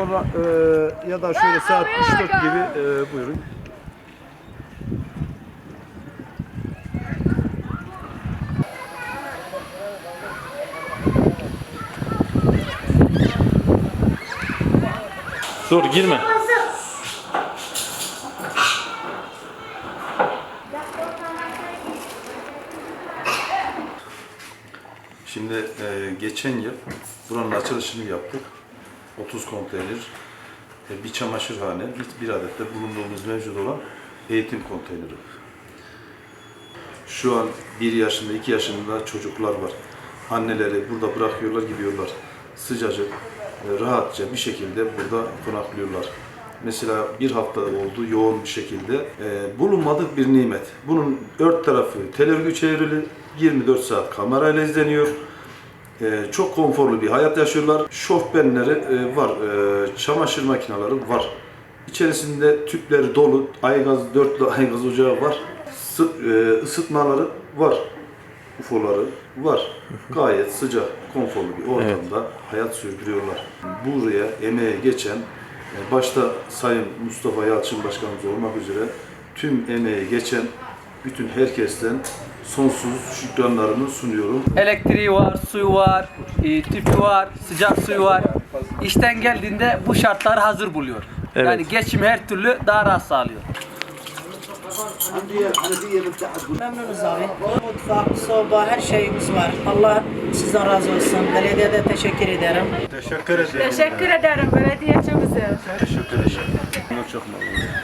Sonra, e, ya da şöyle saat 3-4 gibi e, buyurun. Dur girme. Şimdi e, geçen yıl buranın açılışını yaptık. 30 konteyner, e, bir çamaşırhane, bir, adet de bulunduğumuz mevcut olan eğitim konteyneri. Şu an 1 yaşında, 2 yaşında çocuklar var. Anneleri burada bırakıyorlar, gidiyorlar. Sıcacık, e, rahatça bir şekilde burada konaklıyorlar. Mesela bir hafta oldu yoğun bir şekilde. E, bulunmadık bir nimet. Bunun ört tarafı telörgü çevrili, 24 saat kamerayla izleniyor. E, çok konforlu bir hayat yaşıyorlar. Şofbenleri e, var, e, çamaşır makineleri var. İçerisinde tüpleri dolu, aygaz, dörtlü aygaz ocağı var. Sı, e, ısıtmaları var. UFO'ları var. Gayet sıcak, konforlu bir ortamda hayat sürdürüyorlar. Buraya emeğe geçen, başta Sayın Mustafa Yalçın Başkanımız olmak üzere tüm emeğe geçen bütün herkesten sonsuz şükranlarımı sunuyorum. Elektriği var, suyu var, e, tüpü var, sıcak suyu var. İşten geldiğinde bu şartları hazır buluyor. Evet. Yani geçim her türlü daha rahat sağlıyor. Memnunuz abi. Mutfak, soba, her şeyimiz var. Allah sizden razı olsun. Belediyede teşekkür ederim. Teşekkür ederim belediye çok güzel. Teşekkür ederim. Çok memnunum.